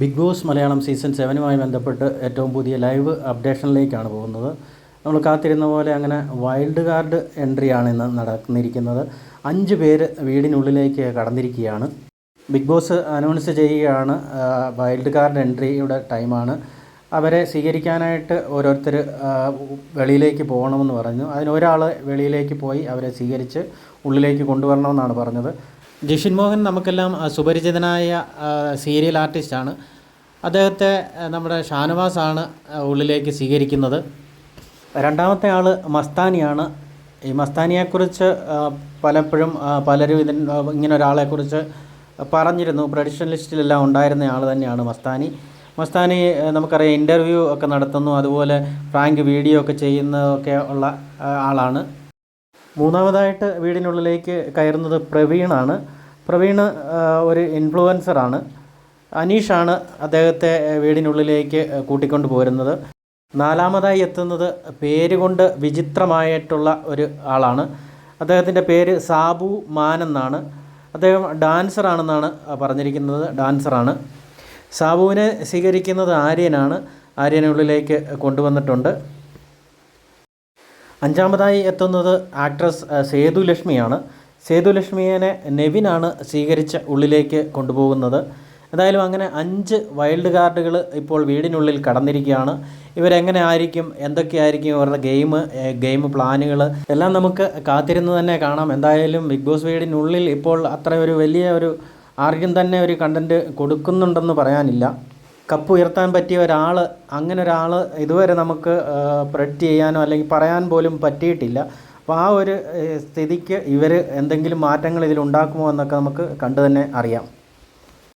Big Boss Malayalam season സെവനുമായി ബന്ധപ്പെട്ട് ഏറ്റവും പുതിയ ലൈവ് അപ്ഡേഷനിലേക്കാണ് പോകുന്നത്. നമ്മൾ കാത്തിരുന്ന പോലെ അങ്ങനെ വൈൽഡ് കാർഡ് എൻട്രിയാണ് ഇന്ന് നടന്നിരിക്കുന്നത്. അഞ്ച് പേര് വീടിനുള്ളിലേക്ക് കടന്നിരിക്കുകയാണ്. ബിഗ് ബോസ് അനൗൺസ് ചെയ്യുകയാണ് വൈൽഡ് കാർഡ് എൻട്രിയുടെ ടൈമാണ് അവരെ സ്വീകരിക്കാനായിട്ട് ഓരോരുത്തർ വെളിയിലേക്ക് പോകണമെന്ന് പറഞ്ഞു. അതിന് ഒരാൾ വെളിയിലേക്ക് പോയി അവരെ സ്വീകരിച്ച് ഉള്ളിലേക്ക് കൊണ്ടുവരണമെന്നാണ് പറഞ്ഞത്. ജിഷിൻ മോഹൻ നമുക്കെല്ലാം സുപരിചിതനായ സീരിയൽ ആർട്ടിസ്റ്റാണ് അദ്ദേഹത്തെ നമ്മുടെ ഷാനവാസാണ് ഉള്ളിലേക്ക് സ്വീകരിക്കുന്നത്. രണ്ടാമത്തെ ആൾ മസ്താനിയാണ്. ഈ മസ്താനിയെക്കുറിച്ച് പലപ്പോഴും പലരും ഇതിന് ഇങ്ങനെ ഒരാളെക്കുറിച്ച് പറഞ്ഞിരുന്നു. പ്രഡിഷൻ ലിസ്റ്റിലെല്ലാം ഉണ്ടായിരുന്ന ആൾ തന്നെയാണ് മസ്താനി. മസ്താനി നമുക്കറിയാം ഇന്റർവ്യൂ ഒക്കെ നടത്തുന്നു. അതുപോലെ ഫ്രാങ്ക് വീഡിയോ ഒക്കെ ചെയ്യുന്നതൊക്കെ ഉള്ള ആളാണ്. മൂന്നാമതായിട്ട് വീടിനുള്ളിലേക്ക് കയറുന്നത് പ്രവീണാണ്. പ്രവീൺ ഒരു ഇൻഫ്ലുവൻസറാണ്. അനീഷാണ് അദ്ദേഹത്തെ വീടിനുള്ളിലേക്ക് കൂട്ടിക്കൊണ്ട് പോരുന്നത്. നാലാമതായി എത്തുന്നത് പേര് കൊണ്ട് വിചിത്രമായിട്ടുള്ള ഒരു ആളാണ്. അദ്ദേഹത്തിന്റെ പേര് സാബു മാൻ എന്നാണ് അദ്ദേഹം ഡാൻസറാണെന്നാണ് പറഞ്ഞിരിക്കുന്നത്. ഡാൻസറാണ്. സാബുവിനെ സ്വീകരിക്കുന്നത് ആര്യനാണ്. ആര്യനുള്ളിലേക്ക് കൊണ്ടുവന്നിട്ടുണ്ട്. അഞ്ചാമതായി എത്തുന്നത് ആക്ട്രസ് സേതുലക്ഷ്മിയാണ് സേതുലക്ഷ്മിയെ നെവിനാണ് സ്വീകരിച്ച് ഉള്ളിലേക്ക് കൊണ്ടുപോകുന്നത്. എന്തായാലും അങ്ങനെ അഞ്ച് വൈൽഡ് കാർഡുകൾ ഇപ്പോൾ വീടിനുള്ളിൽ കടന്നിരിക്കുകയാണ്. ഇവരെങ്ങനെ ആയിരിക്കും? എന്തൊക്കെയായിരിക്കും ഇവരുടെ ഗെയിം ഗെയിം പ്ലാനുകൾ എല്ലാം നമുക്ക് കാത്തിരുന്ന് തന്നെ കാണാം. എന്തായാലും ബിഗ് ബോസ് വീടിനുള്ളിൽ ഇപ്പോൾ അത്ര ഒരു വലിയ ഒരു ആർക്കും തന്നെ ഒരു കണ്ടന്റ് കൊടുക്കുന്നുണ്ടെന്ന് പറയാനില്ല. കപ്പ് ഉയർത്താൻ പറ്റിയ ഒരാൾ അങ്ങനെ ഒരാൾ ഇതുവരെ നമുക്ക് പ്രഡിക്റ്റ് ചെയ്യാനോ അല്ലെങ്കിൽ പറയാൻ പോലും പറ്റിയിട്ടില്ല. അപ്പോൾ ആ ഒരു സ്ഥിതിക്ക് ഇവർ എന്തെങ്കിലും മാറ്റങ്ങൾ ഇതിൽ ഉണ്ടാക്കുമോ എന്നൊക്കെ നമുക്ക് കണ്ടു തന്നെ അറിയാം.